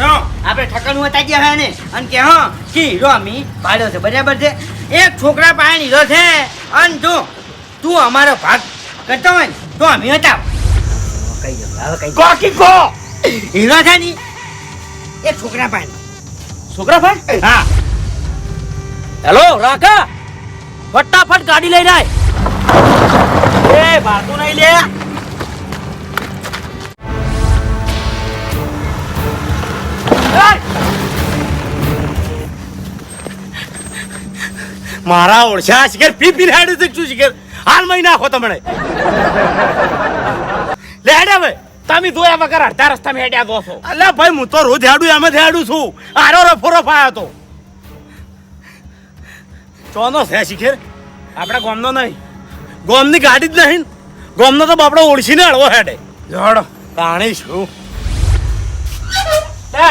આપણે ઠકાણું હતા ગયા હે ને? અને કે હા કે હીરો અમી પાડ્યો છે. બરાબર છે? એક છોકરા પાસે હીરો છે અને જો તું અમારો ભાગ કરતો હોય ને તો અમે હતા કઈ ગયો? હવે કઈ કોકી કો હીરો છે ની. એક છોકરા પાસે છોકરા પાસે હા. હેલો રાકા ફટાફટ ગાડી લઈને આય એ બાતું નહીં લે. મારા ઓળશા શિખર પી પી હેડ છે શું શિખર? હાલ મહી નાખો તમને. લેડે ભાઈ તમે જોયા વગર અડધા રસ્તામાં હેડ્યા દોસો અલ્યા ભાઈ હું તો રોજ હેડું એમ જ હેડું છું. આરો રફો ફાયો તો. ચોનો છે શિખર? આપણા ગોમનો નહીં. ગોમની ગાડી જ નહીં ગોમનો તો બાપડો ઓળશીને હળવો હેડે. જોડો તાણી શું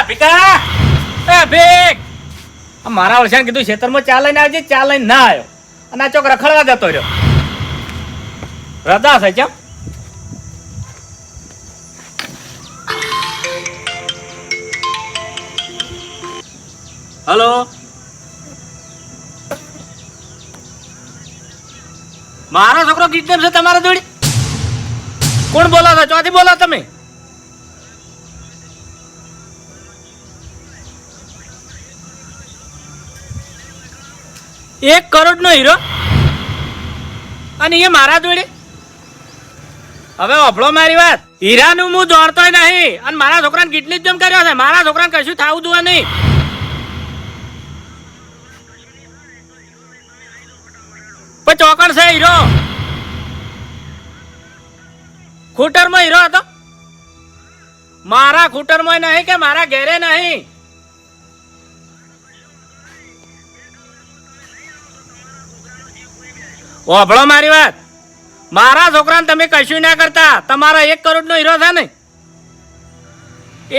ભીકા ભીક મારા વર્ષાને કીધું ખેતરમાં ચા લઈને આવજે, ચા લઈને ના આવ્યો. અને આ ચોક રખડવા જતો રહ્યો. રદા છે, ચમ. હલો. મારો છોકરો કિડનેપ છે તમારા જોડે? કોણ બોલો છો? ચોથી બોલો તમે? એક કરોડ નો હીરો. અને એ મારા જોડે. હવે અભળો મારી વાત. હીરાનું હું દોડતો નહીં. અને મારા છોકરાને કિડનેપ જેમ કર્યો છે. મારા છોકરાને કશું થવું જોઈએ નહીં. પણ ચોકડ છે હીરો. ખૂટરમાં હીરો હતો. મારા ખૂટરમાં નહીં કે મારા ઘેરે નહીં. ઓભળો મારી વાત. મારા છોકરાને તમે કશું ના કરતા. તમારા એક કરોડ નો હીરો છે ને?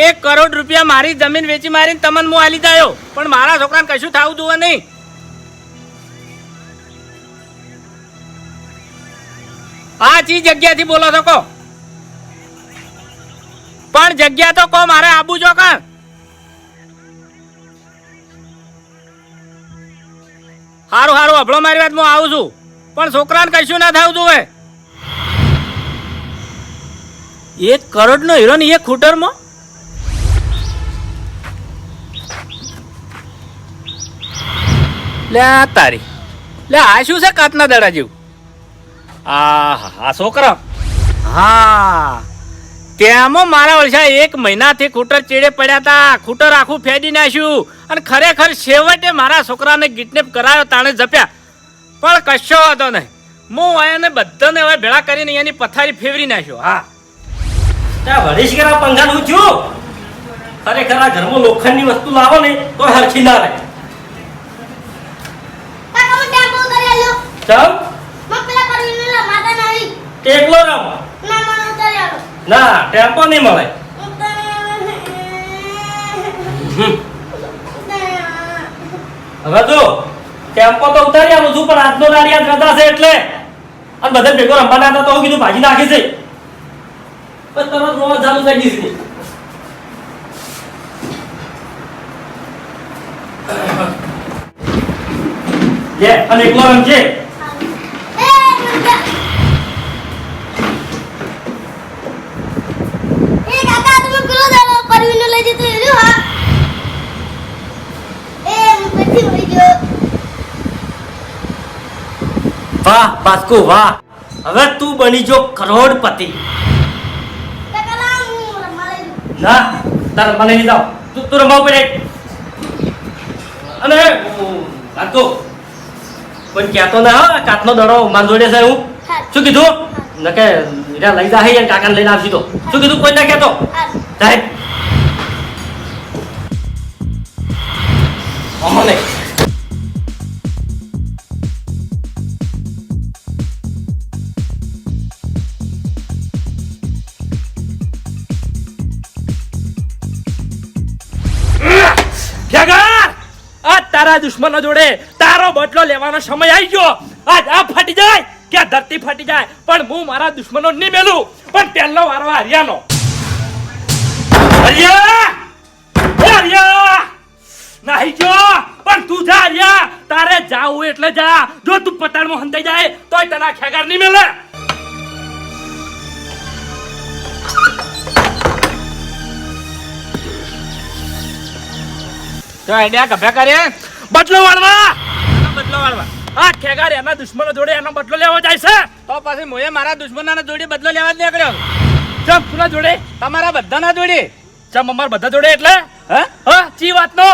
એક કરોડ રૂપિયા મારી જમીન વેચી મારીને તમને હું આલી દાયો પણ મારા છોકરાને કશું થવું જોવે નહીં. આ ચી જગ્યાથી બોલો છો કો પણ જગ્યા તો કો મારે આબુ જો કા? હારું હારું અભળો મારી વાત, હું આવું છું. પણ છોકરાને કશું ના થવું જોવે. એક કરોડ નો હીરો ને એક ખૂટરમાં? લે આ તારી. લે આ શું છે કાચના દડા જેવું? આ આ છોકરા. હા. તેમાં મારા વર્ષા એક મહિનાથી ખૂટર ચેડે પડ્યા હતા ખૂટર આખું ફેડી નાખ્યું. અને ખરેખર છેવટે મારા છોકરાને કિડનેપ કરાયો તાણે જપ્યા પણ કશો વાંધો નહીં. હું આયાને બધાને હવે ભેળા કરીને એની પથારી ફેરવી નાખ્યો. હા. ત્યાં વડીશ કરા પંખા નું છું. ખરેખર આ ઘરમાં લોખંડની વસ્તુ લાવો ને તો હરખી ના રહે ટેકલો રમ ના મને ઉતારી આલો ના ટેમ્પો નહીં મળે. હવે જો. ટેમ્પો તો ઉતારી આવું છું, પણ આજનો નાળિયા ગદા છે એટલે. અને બધા ભેગો રમવાના હતા તો હું કીધું, ભાજી નાખી છે. પણ તરત રોવા ચાલુ થઈ ગઈ છે. લે અને એકલો રમજે લઈ જતો વાહ બાસ્કુ વાહ. હવે તું બની જો કરોડપતિ. ના તાર મને નહીં જાવ તું તું રમાવ પડે અને કાતો કોઈ કેતો ના હા કાતનો દડો માન જોડે છે હું. શું કીધું? નકે હીરા લઈ જા હે કાકાને લઈને આવશી તો. શું કીધું? કોઈ ના કહેતો? સાહેબ તારા દુશ્મનો જોડે તારો બદલો લેવાનો સમય આવી ગયો. આજ આ ફાટી જાય કે ધરતી ફાટી જાય. પણ હું મારા દુશ્મનો નહીં મેલું. પણ પહેલો વારો હરિયાનો. હરિયા! આઈ ગયો. પણ તું જા હરિયા. તારે જાવું એટલે જા. જો તું પતાળમાં હંતાઈ જાય, તોય તને ખેગાર નહીં મેલે. તો આઈડિયા કભ્યા કરે બદલો વાળવા. બદલો વાળવા આ ખેગાર એના દુશ્મનો જોડે એનો બદલો લેવા જાય છે. તો પછી મોએ મારા દુશ્મનના જોડે બદલો લેવા જ નીકળ્યો. ચમ કોના જોડે? તમારા બધાના જોડે. ચમ અમાર બધા જોડે એટલે? હ? હ ચી વાતનો?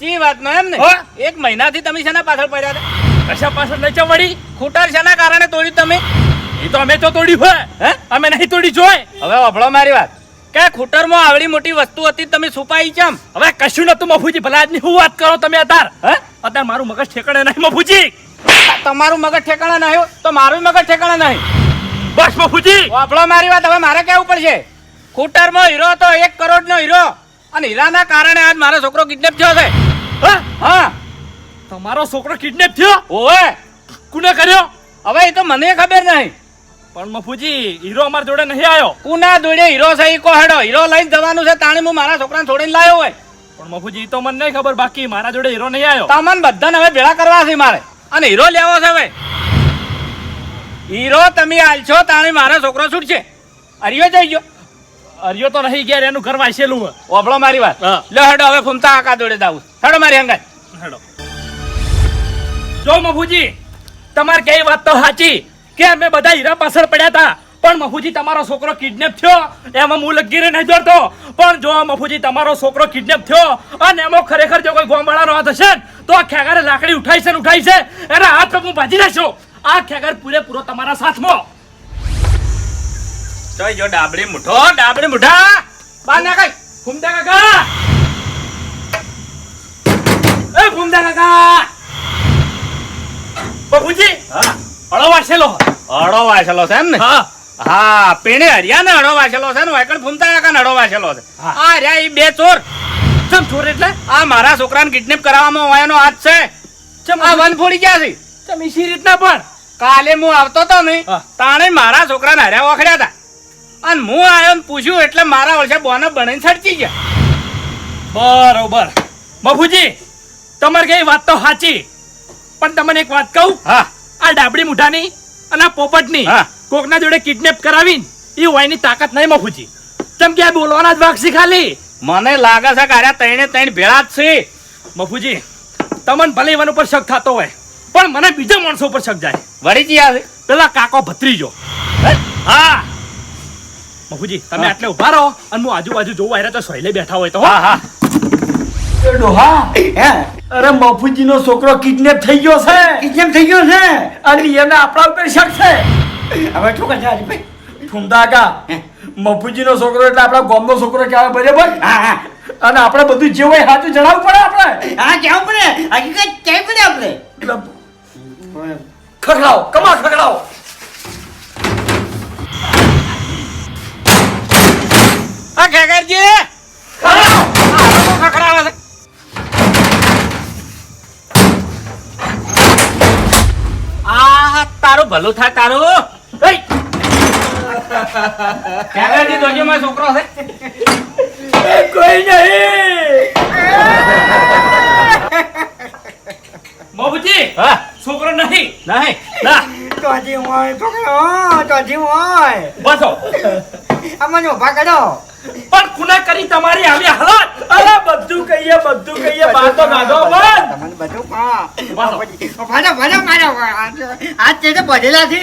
ચી વાતનો એમ ને? એક મહિનાથી તમે શેના પાછળ પડ્યા હતા? કશા પાછળ નહીં ચમ વળી? ખૂટર શેના કારણે તોડ્યું તમે? એ તો અમે તો તોડ્યું હોય. હે? અમે નહીં તોડી જોય. હવે અભળો મારી વાત. કે ખૂટરમાં આવડી મોટી વસ્તુ હતી તમે છુપાઈ કેમ? હવે કશું નતું મફુજી ભલા આજની હું વાત કરો તમે અતાર હે? અત્યારે મારું મગજ ઠેકાણે નહીં મફુજી. તમારું મગજ ઠેકાણા નહીં તો મારું મગજ ઠેકાણા નહીં. બસ મફુજી. આપણો મારી વાત હવે મારે કેવું પડશે? ખૂટરમાં હીરો હતો એક કરોડ નો હીરો. અને હીરાના કારણે આજ મારો છોકરો કિડનેપ થયો છે. હા? હા. તમારો છોકરો કિડનેપ થયો? ઓએ કુને કર્યો? હવે એ તો મને ખબર નહીં. પણ મફુજી હીરો અમાર જોડે નહીં આવ્યો કુના દોડે હીરો છે ઈ કો હેડો હીરો લઈને જવાનું છે તાણે હું મારા છોકરાને છોડીને લાવ્યો હોય. પણ મફુજી તો મને નહીં ખબર બાકી મારા જોડે હીરો નહીં આવ્યો તમને બધાને હવે ભેળા કરવા છે મારે. અને હીરો લેવો છે હવે. હીરો તમે આલશો તાણે મારો છોકરો છૂટશે. અરિયો જઈ ગયો. અરિયો તો નહીં ગયા એનું ઘર વાંચેલું હોય. ઓભળો મારી વાત. લે હેડો હવે ફૂમતા આકા દોડે દાવું હેડો મારી હંગાત. હેડો. જો મફુજી તમારે કઈ વાત તો સાચી. કે અમે બધા હીરા પાછળ પડ્યા હતા. પણ મફુજી તમારો છોકરો કિડનેપ થયો. એમાં હું લગીરે નહીં જોડતો પણ જો મફુજી તમારો છોકરો કિડનેપ થયો અને એમાં ખરેખર જો કોઈ ગોમવાળાનો હાથ હશે તો આ ખેગારે લાકડી ઉઠાઈ છે ને ઉઠાઈ છે. એના હાથ હું ભાજી નાખ્યો આ ખેગાર પૂરેપૂરો તમારા સાથમાં. જોઈ જો ડાબડી મુઠો ડાબડી મુઠા. બાર ના કઈ ફૂમતા કાકા. એ ફૂમતા કાકા. હા. હળો વાસેલો અડો વાંચેલો છે એમ ને? હા. હા પેણે હરિયા ને અડો વાસેલો છે ને વાયકણ ફૂમતા કાકા અડો વાસેલો છે. આ રહ્યા ઈ બે ચોર. ચમ ચોર એટલે? આ મારા છોકરાને કિડનેપ કરાવવામાં વાયનો હાથ છે. ચમ આ વન ફોડી ગયા છે. ચમ ઈસી રીતના પણ? કાલે હું આવતો તો ને તાણે મારા છોકરાને હર્યા વખડ્યા હતા અને હું આવ્યો ને પૂછ્યું એટલે મારા વર્ષે બોને બનાવીને છડકી ગયા. બરોબર. મફુજી તમારે કઈ વાત તો સાચી. પણ તમને એક વાત કહું? હા. આ ડાબડી મુઠાની અને આ પોપટની કોકના જોડે કિડનેપ કરાવીને એ હોયની તાકાત નહીં મફુજી. ચમ કે બોલવાના જ વાગસી ખાલી. મને લાગે છે કે અરે ત્રણે ત્રણ ભેળા જ છે. મફુજી તમને ભલે એવાના ઉપર શક થતો હોય પણ મને બીજા માણસો ઉપર શક જાય. વળી જી છે. પેલા કાકો ભત્રીજો. હે? હા. મફુજી તમે આટલે ઊભા રહો અને હું આજુબાજુ જોવા આવ્યા તો સહેલે બેઠા હોય તો હા હા. હા? ડોહા અરે મફુજી નો છોકરો કિડનેપ થઈ ગયો છે. કિડનેપ થઈ ગયો છે? અને એને આપણા ઉપર શક છે. હવે શું કરશે હરીભાઈ ઠુંડાકા કા મફુજી નો છોકરો એટલે આપણા ગામનો છોકરો કહેવાય બરાબર? હા હા. અને આપણે બધું જે હોય સાચું જણાવવું પડે આપણે? હા કેવું પડે. હકીકત કેવી પડે આપણે. ખખડાવો કમા ખખડાવો. આ ખેગરજી ખખડાવો. ખખડાવે છે આ તારું ભલું થાય તારું. એય! દોજો માં છોકરો છે? કોઈ નહીં. મફુજી હા. છોકરો નહીં. નહીં. ના. તો હજી હોય છોકરો તો હજી હોય. બસો. અમને ઊભા કરો પણ ખૂના કરી તમારી આવી હાલત. અરે બધું કહીએ બધું કહીએ વાતો કાઢો બંધ. તમને બધું કા. ભાડો ભાડો મારો આજ તે તો બધેલા છે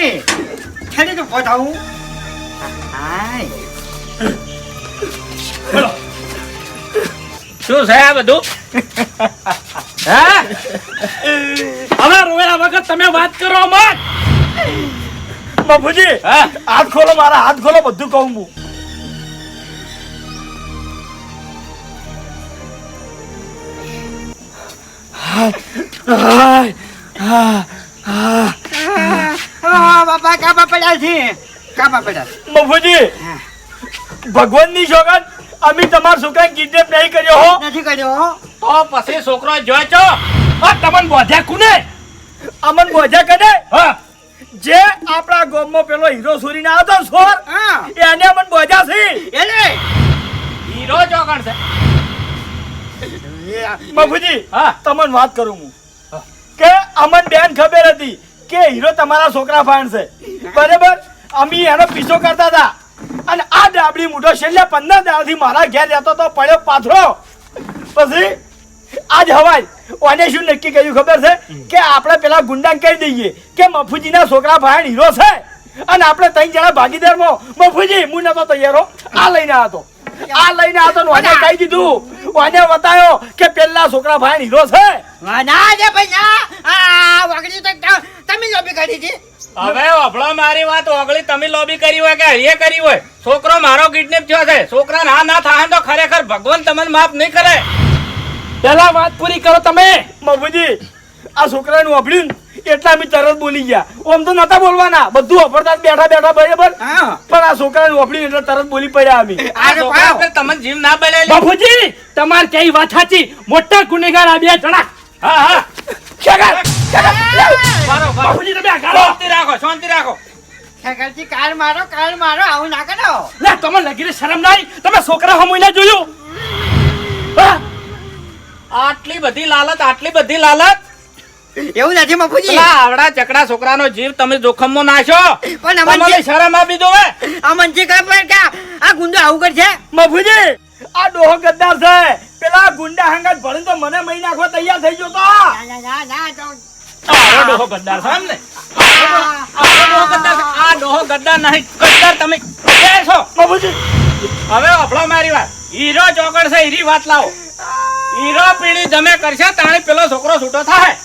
છેલ્લે તો પતાવું હાય. શું છે આ બધું? હે? હવે રોયા વખત તમે વાત કરો મત. બાપુજી હા? હાથ ખોલો મારા હાથ ખોલો બધું કહું હું. બાપા કાપા પડ્યા છે. કાપા પડ્યા છે. ભગવાનની સોગંદ અમે તમાર છોકરાને કિડનેપ નહીં કર્યો હો. નથી કર્યો હો. તો પછી છોકરો જોય છો? આ તમને બોધ્યા કુને? અમન બોધ્યા કને? હા. જે આપણા ગામમાં પેલો હીરો સુરી ના હતો સોર હા. એને અમન બોધ્યા છે. એટલે હીરો ચોકણ છે. બાપુજી હા. તમને વાત કરું હું. કે અમન બેન ખબર હતી કે હીરો તમારા છોકરા ફાન છે. બરાબર? અમે એનો પીછો કરતા હતા. અને આ ડાબડી મૂઠો છેલ્લા પંદર દાડાથી મારા ઘેર રહેતો તો પડ્યો પાથરો. પછી આજ હવાય ઓને શું નક્કી કર્યું ખબર છે? કે આપણે પેલા ગુંડા કહી દઈએ કે મફુજીના છોકરા ભાઈ હીરો છે. અને આપણે ત્રણ જણા ભાગીદારમાં. મફુજી હું નતો તૈયાર આ લઈને આવ્યો હતો. આ લઈને આવતો ઓને કહી દીધું. ઓને બતાયો કે પેલા છોકરા ભાઈ હીરો છે? ના રે ભાઈ ના. આ વાગડી તો તમે લોબી કરી હતી. હવે અભળો મારી વાત ઓગળી તમે લોબી કરી હોય કે હરિયે કરી હોય? છોકરો મારો કિડનેપ થયો છે. છોકરા ના ના થાય તો ખરેખર ભગવાન તમને માફ નહીં કરે. પેલા વાત પૂરી કરો તમે. મફુજી આ છોકરાનું અભડ્યું ને. એટલા અમે તરત બોલી ગયા. ઓમ તો નતા બોલવાના. બધું અફરતા બેઠા બેઠા બરાબર? પણ આ છોકરાનું અભડ્યું એટલે તરત બોલી પડ્યા અમે. તમને જીવ ના બોલે બાપુજી તમાર કઈ વાત સાચી? મોટા ગુનેગાર આ બે જણા. હા હા. બાપુજી તમે શાંતિ રાખો શાંતિ રાખો. ખેકરજી કાર મારો કાર મારો. આવું ના કરો. લે તમે લગીને શરમ નહીં તમે છોકરા હમુઈ ના જોયું? આટલી બધી લાલચ આટલી બધી લાલચ. એવું નથી પેલા આવડા ચકડા છોકરાનો જીવ તમે જોખમમાં નાશો. પણ અમને શરમ આપી દો હે. આ મનજી ખબર કે આ ગુંડો આવું કરશે? મફુજી આ ડોહો ગદ્દાર છે. પેલા ગુંડા હંગાત ભણી તો મને મહી નાખવા તૈયાર થઈ ગયો તો. ના ના ના? ના ડોહો ગદ્દાર છે એમ ને આ ડોહો ગદ્દાર નહીં ગદ્દાર તમે છો? મફુજી હવે અભળો મારી વાત. હીરો ચોકડ છે હીરી વાત લાવો. હીરો પીળી તમે કરશે તાણે પેલો છોકરો છૂટો થાય.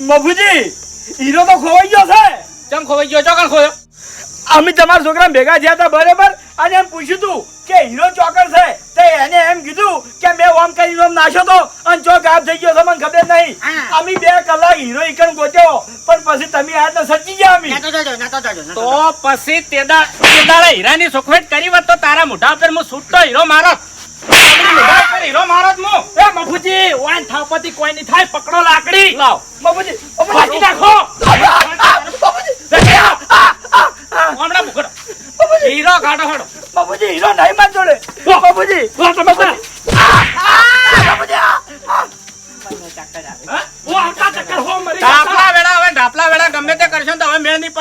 મફુજી હીરો તો ખોવાઈ ગયો છે. ચમ ખોવાઈ ગયો? ચોકડ ખોયો અમે તમારા છોકરા ભેગા થયા હતા બરાબર અને એમ પૂછ્યું તું કે હીરો ચોકર છે તે એને એમ કીધું કે મેં ઓમ કરીને ઓમ નાખ્યો તો અને ચોક આપ થઈ ગયો છે મને ખબર નહીં. અમે બે કલાક હીરો ઈકણ ગોત્યો પણ પછી તમે આ તો સચી ગયા અમે. તો જોજો ના તો જોજો ના તો તો પછી તેદા તેદાળે હીરાની સુખવેટ કરી વાત તો તારા મોઢા પર હું છૂટતો હીરો ઉપર હીરો મારત હું એ મફુજી વાન થાપતી કોઈ નહીં થાય પકડો લાકડી. લાવ. મફુજી મફુજી. નાખો. મફુજી. આ, આ, આ, આ. હમણાં મુકડો હીરો કાઢો હડો બાપુજી હીરો નહીં માર જોડે મરી તે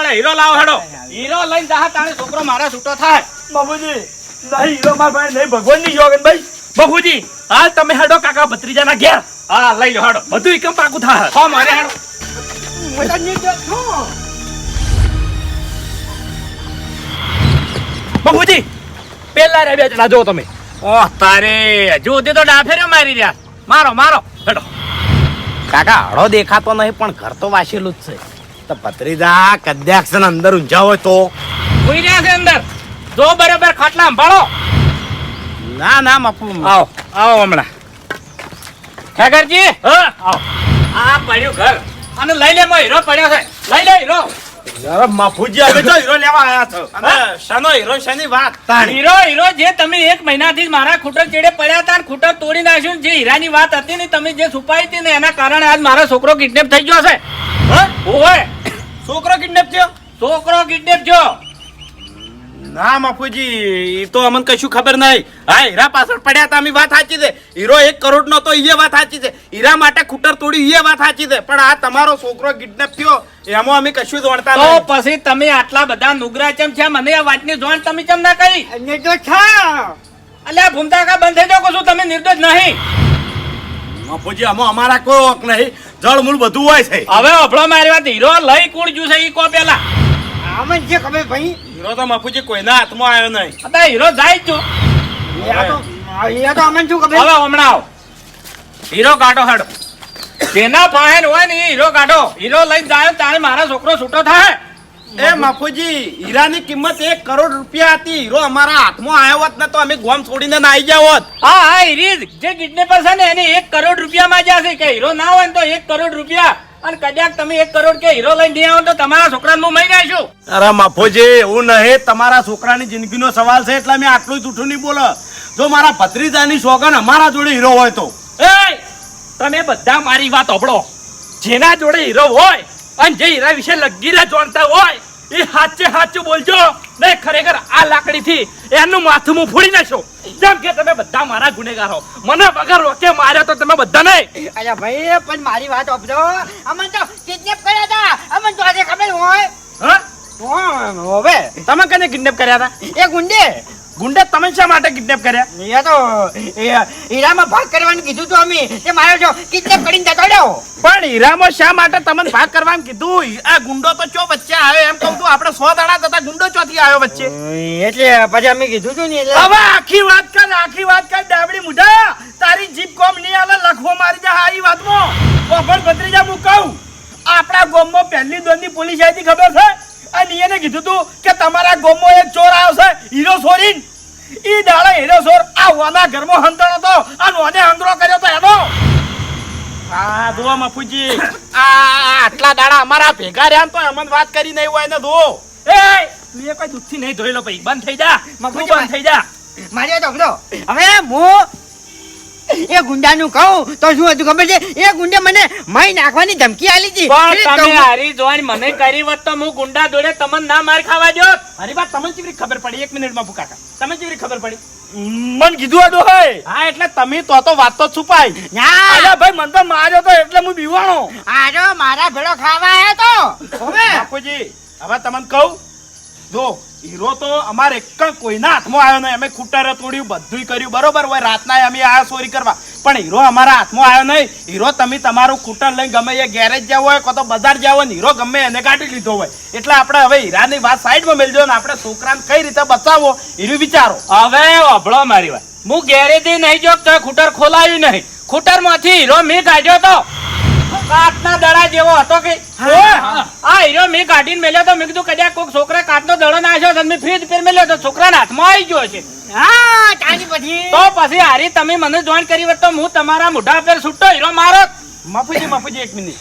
હીરો લાવો હેડો. હીરો લઈને જા તાણે છોકરો મારા છૂટો થાય. બાપુજી નહીં હીરો માર ભાઈ નહીં ભગવાનની ભાઈ. બહુજી હાલ તમે હેડો કાકા ભત્રીજાના ઘેર. હા લઈ લો હેડો. બધું એકમ પાકું થાય? હો મારે હેડો. બહુજી પેલા રે બે જણા જો તમે. ઓહ તારે. હજુ સુધી તો ડાફેર્યો મારી રહ્યા. મારો મારો. હેડો. કાકા હળો દેખાતો નહીં પણ ઘર તો વાસેલું જ છે. તો ભત્રીજા કદ્યાક્ષ અંદર ઊંઝા હોય તો? કોઈ રહ્યા છે અંદર. જો બરાબર ખાટલા સંભાળો. ના ના મફુ. આવો આવો હમણાં. ઠાકરજી હા. આવો. આ પડ્યું ઘર. અને લઈ લે માં હીરો પડ્યો છે. લઈ લે હીરો. અરે અમે તો હીરો લેવા આયા છો. અને શાનો હીરો શાની વાત? હીરો હીરો જે તમે એક મહિનાથી મારા ખૂટર ચેડે પડ્યા હતા ખૂટક તોડી નાખ્યું ને જે હીરાની વાત હતી ને તમે જે છુપાઈ હતી ને એના કારણે આજ મારો છોકરો કિડનેપ થઈ ગયો છે. ઓય છોકરો કિડનેપ થયો? છોકરો કિડનેપ થયો. ના મફુજી એ તો અમને કશું ખબર નહીં. હા હીરા પાછળ પડ્યા હતા અમે વાત સાચી છે. હીરો એક કરોડ નો તો એ વાત સાચી છે. હીરા માટે ખૂટર તોડી એ વાત સાચી છે. પણ આ તમારો છોકરો કિડનેપ થયો એમાં અમે કશું જોણતા તો પછી તમે આટલા બધા નુગરા ચમ છે? મને આ વાતની જોણ તમે ચમ ના કરી? અને તો છા અલ્યા ભૂમતા કા બંધ થઈ જાઓ કશું તમે નિર્દોષ નહીં. મફુજી આમાં અમારા કોઈ હક નહીં. જળમૂળ બધું હોય છે. હવે અભળો મારી વાત હીરો લઈ કુણ જુ છે ઈ કો પેલા? આમાં જે ખબર ભાઈ હીરો તો મફુજી કોઈના હાથમાં આવ્યો નહીં. અત્યારે હીરો જાય જો છો એ તો અમને શું ખબર? હવે હમણાં આવ. હીરો કાઢો હેડો. જેના પાસે હોય ને એ હીરો કાઢો. હીરો લઈને જાય તારે મારા છોકરો છૂટો થાય. એ મફુજી હીરાની કિંમત એક કરોડ રૂપિયા હતી. હીરો અમારા હાથમાં આવ્યો હોત ને તો અમે ગોમ છોડીને નાઈ ગયા હોત. હા હા હીરી જે. કિડનેપર છે ને એને એક કરોડ રૂપિયા માં છે. કે હીરો ના હોય ને તો એક કરોડ રૂપિયા. અને કદાચ તમે એક કરોડ કે હીરો લઈને નહીં આવો તો તમારા છોકરાને હું મહી નાખશું અરે માફોજી એવું નહીં. તમારા છોકરાની જિંદગીનો સવાલ છે એટલે મેં આટલું જૂઠું નહીં બોલો. જો મારા ભત્રીજાની સોગન અમારા જોડે હીરો હોય તો? એ તમે બધા મારી વાત ઓભળો જેના જોડે હીરો હોય અને જે હીરા વિશે લગીરા જાણતા હોય એ સાચે સાચું બોલજો. ને ખરેખર આ લાકડીથી એનું માથું હું ફોડી નાખ્યો જેમ કે તમે બધા મારા ગુનેગારો. મને વગર રોકે માર્યો તો તમે બધા નહીં. અરે ભાઈ પણ મારી વાત આપજો અમન તો કિડનેપ કર્યા હતા. અમન તો આજે ખબર હોય. હો, હવે. તમે કને કિડનેપ કર્યા હતા? એ ગુંડે. ગુંડે તમે શા માટે કિડનેપ કર્યા? તો હીરામાં ભાગ કરવાનું કીધું તું અમે. તે મારો જો કિડનેપ કરીને જતો રહ્યો. પણ હીરામાં શા માટે તમને ભાગ કરવાનું કીધું? આ ગુંડો તો ચો વચ્ચે આવ્યો? એમ કહું છું આપણે સો દાડા થતા ગુંડો ચોથી આવ્યો વચ્ચે. એટલે પછી અમે કીધું તું ને એટલે. હવે આખી વાત કર આખી વાત કર ડાબડી મુઢા. તારી જીભ કોમ નહીં આલે લખવો મારી જા આ વાતમાં. ઓફર ભત્રીજા હું કહું. આપણા ગોમમાં પહેલી દોરની પોલીસ આવી ખબર છે? અને એને કીધું તું કે તમારા ગોમો એક ચોર આવ્યો છે હીરો ચોરીન ઈ દાડે હીરો ચોર આ વાના ઘરમાં હંતણ હતો. આ નોને હંગરો કર્યો તો એનો. હા જુઓ મફુજી. આ આટલા દાડા અમારા ભેગા રહ્યા તો અમને વાત કરી નહીં હોય ને ધો એ તું એ કોઈ દૂધથી નહીં ધોયેલો ભાઈ. બંધ થઈ જા. મફુજી બંધ થઈ જા. મારી વાત હવે હું એ ગુંડાનું કહું તો શું હતું ખબર છે? એ ગુંડે મને મારી નાખવાની ધમકી આલી હતી. પણ તમે હારી જોઈન મને કરી હોત તો હું ગુંડા જોડે તમને ના માર ખાવા દો. મારી વાત તમને કેવી ખબર પડી? એક મિનિટમાં ભૂકાકા તમે કેવી ખબર પડી? મન કીધું હતું હે. હા એટલે તમે તો તો વાત તો છુપાઈ. અરે ભાઈ મન તો માર્યો તો એટલે હું બીવાણો. આજો મારા ભેળો ખાવા આવ્યો તો. હવે બાપુજી હવે તમને કહું જો, હીરો તો અમારે એક કોઈના હાથમાં આવ્યો નહીં. અમે ખૂટારે તોડ્યું બધું કર્યું. બરોબર હોય, રાતના અમે આ ચોરી કરવા. પણ હીરો અમારા હાથમાં આવ્યો નહીં. હીરો, તમે તમારું ખૂટર લઈને ગમે એ ગેરેજ જાવ હોય, કાં તો બજાર જાવ હોય હીરો ગમે એને કાઢી લીધો હોય. એટલે આપણે હવે હીરાની વાત સાઈડમાં મેળજો ને આપણે છોકરાને કઈ રીતે બચાવો હીરું વિચારો. હવે અભળો મારી વાત. હું ગેરેજ નહીં જો ખૂટર ખોલાયું નહીં. ખૂટરમાંથી હીરો મેં કાઢ્યો તો. કાચના દડા જેવો હતો કે આ હીરો મેં કાઢીને મેલ્યો તો મેં કીધું કદાચ કોઈક છોકરા કાચનો દડો નાખ્યો તો મેં ફ્રીજ પર મેલ્યો તો છોકરાના હાથમાં આવી ગયો છે. હા તારી પછી તો પછી હારી તમે મને જોઈન કરી હોત તો હું તમારા મોઢા પર છૂટો હીરો મારો. મફુજી મફુજી એક મિનિટ.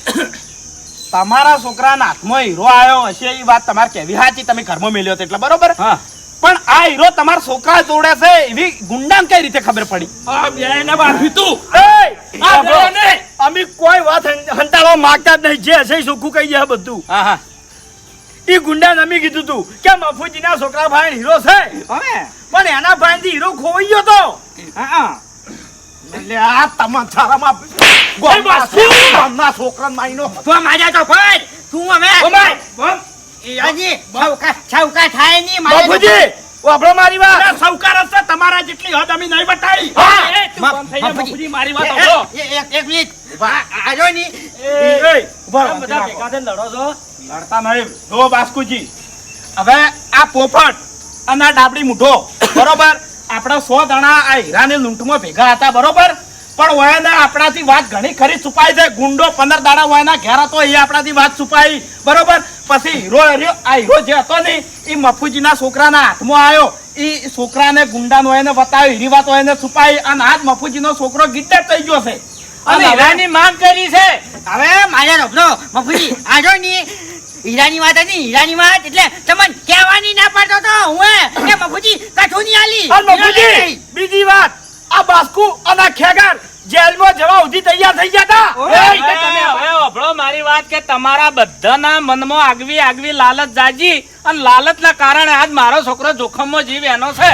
તમારા છોકરાના હાથમાં હીરો આવ્યો હશે એ વાત તમારે કેવી સાચી. તમે ઘરમાં મેલ્યો હતો એટલે બરોબર. હા. પણ આ હીરો તમારા છોકરા જોડે છે એવી ગુંડાને કઈ રીતે ખબર પડી? આ બેને બાફી તું. આ. બેને અમે કોઈ વાત હં- માંગતા જ નહીં જે હશે એ કહી જાય બધું. હા હા. ઈ ગુંડાને અમે કીધું તું કે મફુજીના છોકરા ભાઈ હીરો છે. હવે? પણ એના ભાઈ થી હીરો ખોવાઈ ગયો તો. હા એટલે આ તમારા છોકરા માઈનો તો મારીનો તું ભાઈ. હીરાજી સૌકા સૌકા થાય નહીં મફુજી વાપરો મારી વાત. સૌકાર હશે તમારા જેટલી હદ અમે નહીં બતાવી. બાપુજી. બાપુજી, મારી વાત સાંભળો. એક એક મિનિટ. આ- આજો ની બધા ભેગા થઈને લડો છો? લડતા નહીં. જો બાસ્કુજી. હવે આ પોપટ અને આ ડાબડી મૂઠો બરોબર? આપણા સો જણા આ હીરાની લૂંટમાં ભેગા હતા બરોબર? પણ વયના આપણાથી વાત ઘણી ખરી છુપાઈ છે. ગુંડો પંદર દાડા વયના ઘેર હતો એ આપણાથી વાત છુપાઈ. બરોબર? પછી હીરો હર્યો આ હીરો જે હતો ને એ મફુજીના છોકરાના હાથમાં આવ્યો. એ છોકરાને ગુંડાનો એને બતાવ્યો હીરી વાતો એને છુપાવી અને આજ મફુજીનો છોકરો ગીડે થઈ ગયો છે. અને હીરાની માંગ કરી છે. હવે માયા રોકડો મફુજી આજો ની. હીરાની વાત હતી હીરાની વાત એટલે તમને કહેવાની ના પાડતો તો હું એ મફુજી કઠું ની આલી બીજી વાત આ બાસ્કુ અને ખેગાર જેલમાં જવા સુધી તૈયાર થઈ ગયા હતા હવે મારી વાત કે તમારા બધાના મનમાં આગવી આગવી લાલચ જાજી અને લાલચના કારણે આજ મારો છોકરો જોખમમાં જીવ એનો છે.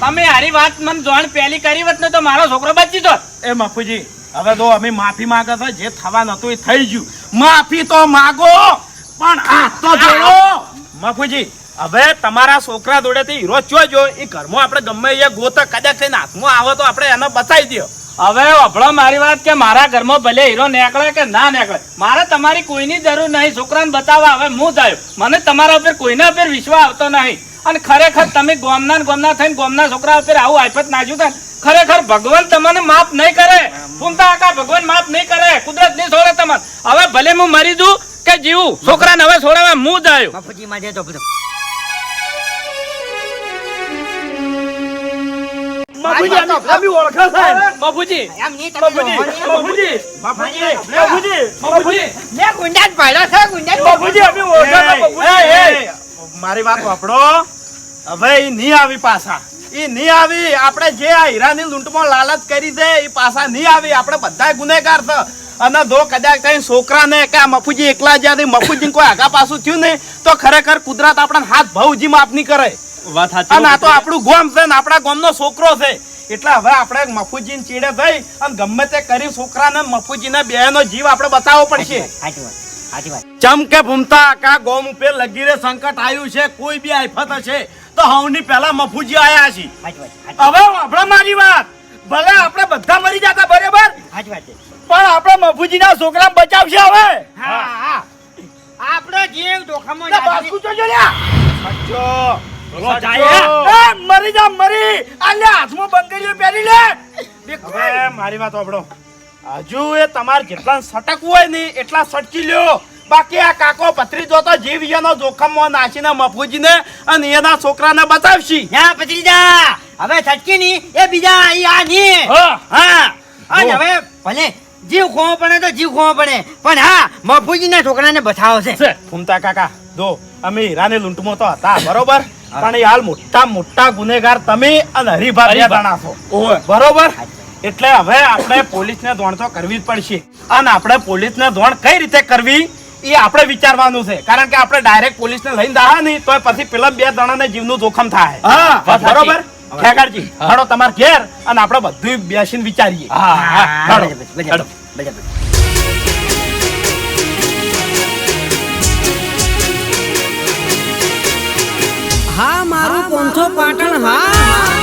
તમે આરી વાત મને જોણ પહેલી કરી વત ને તો મારો છોકરો બચી જો એ મફુજી હવે તો અમે માફી માંગે છે જે થવા નતું એ થઈ ગયું. માફી તો માગો પણ આ તો જોડો મફુજી હવે તમારા છોકરા જોડેથી હીરો ચો જો એ ઘરમાં આપણે ગમે એ ગોત કદાચ થઈને હાથમાં આવે તો આપણે એને બતાવી દો. હવે અભળો મારી વાત કે મારા ઘરમાં ભલે હીરો નીકળે કે ના નીકળે મારે તમારી કોઈની જરૂર નહીં. છોકરાને બતાવવા હવે હું થયો મને તમારા ઉપર કોઈના ઉપર વિશ્વાસ આવતો નહીં. અને ખરેખર તમે ગોમના ગોમના થઈને ગોમના છોકરા ઉપર આવું આફત નાજુ થાય. ખરેખર ભગવાન તમને માફ નહીં કરે. પૂનતા આકા ભગવાન માફ નહીં કરે. કુદરત નહીં છોડે તમને. હવે ભલે હું મરી દઉં કે જીવું છોકરાને હવે છોડાવે હું જ આવ્યો મફુજી માજે અમે- ઓળખે બાપુજી. મેં ગુંડા પાડ્યો છે ગુંડા અમે ઓળખે મારી વાત વાપરો. હવે એ નહીં આવી પાછા. એ નહીં આવી. આપણે જે આ હીરાની લૂંટમાં લાલચ કરી છે એ પાછા નહીં આવી. આપણે બધા ગુનેગાર છે. અને જો કદાચ કઈ છોકરાને કે આ મફુજી એકલા જ્યાંથી મફુજી કોઈ આગા પાછું થયું નહીં તો ખરેખર કુદરત આપણને હાથ ભાવજી માફ નહીં કરે. વાત સાચી અને આ તો આપણું ગોમ છે ને આપણા ગામનો છોકરો છે. એટલે હવે આપણે મફુજી ચીડે થઈ અને ગમે તે કરી છોકરાને મફુજીને બેનો જીવ આપણે બતાવવો પડશે. વાત ચમ કે ભૂમતા કા ગોમ ઉપર લગી રે સંકટ આવ્યું છે કોઈ બી આફત હશે તો હવની પહેલા મફુજી આયા છે હવે આપણે મારી વાત. ભલે આપણે બધા મરી જતા બરાબર? પણ આપણે મફુજીના છોકરા બચાવશે હવે. હા હા. આપણો જીવ જોખમ બાસ્કુ જોજો લ્યા. મરી જા મરી. આલે હાથમાં બંગડીઓ પહેરી લે. હવે મારી વાત સાંભળો. હજુ એ તમારે જેટલા સટકવું હોય ને એટલા સટકી લ્યો. બાકી આ કાકો પથરી જોતો જીવ એનો જોખમમાં નાખીને મફુજીને અને એના છોકરાને બતાવશી હા પથરી જા. હવે સટકી ની એ બીજા આ ની. હા. હા. અને હવે ભલે જીવ ખોવો પડે તો જીવ ખોવો પડે. પણ હા મફુજીના છોકરાને બચાવો છે. છે. ફૂમતા કાકા જો અમે હીરાની લૂંટમાં તો હતા બરોબર? પણ હાલ મોટા મોટા ગુનેગાર તમે અને હરિભાઈ જણા છો બરોબર? એટલે હવે આપણે પોલીસને ધોણ તો કરવી જ પડશે. અને આપણે પોલીસને ધોણ કઈ રીતે કરવી એ આપણે વિચારવાનું છે. કારણ કે આપણે ડાયરેક્ટ પોલીસને લઈને દાહા નહીં તો પછી પેલા બે જણાને જીવનું જોખમ થાય. બરોબર? ખેગાડજી હાડો તમાર ઘેર અને આપણે બધું બેસીને વિચારીએ. હા હા. મારું પોંથો પાટણ હા.